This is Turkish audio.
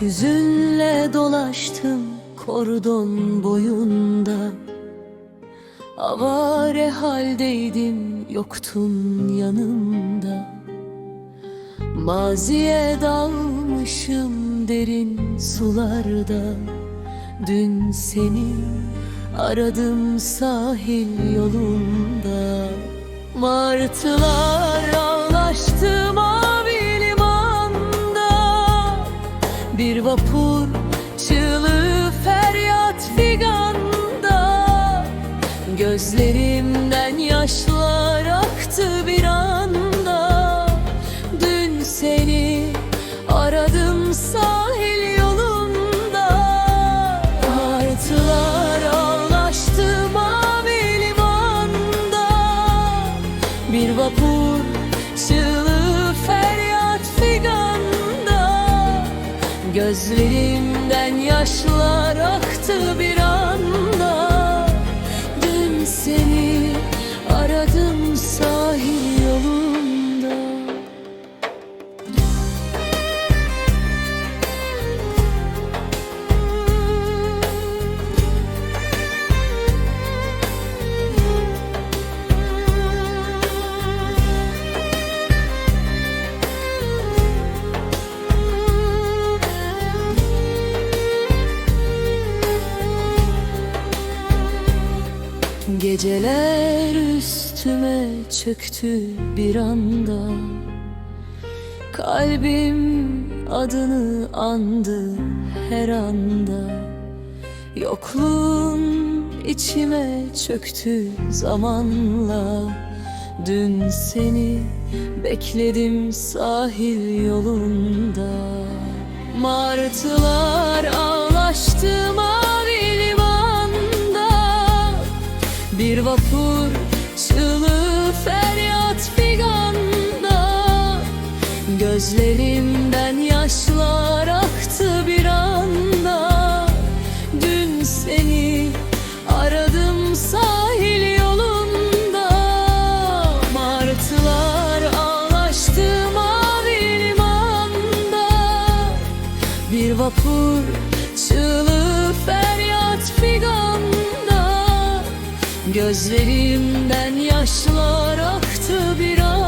Hüzünle dolaştım kordon boyunda. Avare haldeydim yoktun yanımda. Maziye dalmışım derin sularda. Dün seni aradım sahil yolunda. Martılar Gözlerimden yaşlar aktı bir anda. Dün seni aradım sahil yolunda. Martılar ağlaştı mavi limanda. Bir vapur çığlığı feryat figanda. Gözlerimden yaşlar aktı bir anda Geceler üstüme çöktü bir anda. Kalbim adını andı her anda. Yokluğun içime çöktü zamanla. Dün seni bekledim sahil yolunda. Martılar Gözlerimden yaşlar aktı bir anda. Dün seni aradım sahil yolunda. Martılar ağlaştı mavi limanda. Bir vapur çığlığı feryat figanda. Gözlerimden yaşlar aktı bir anda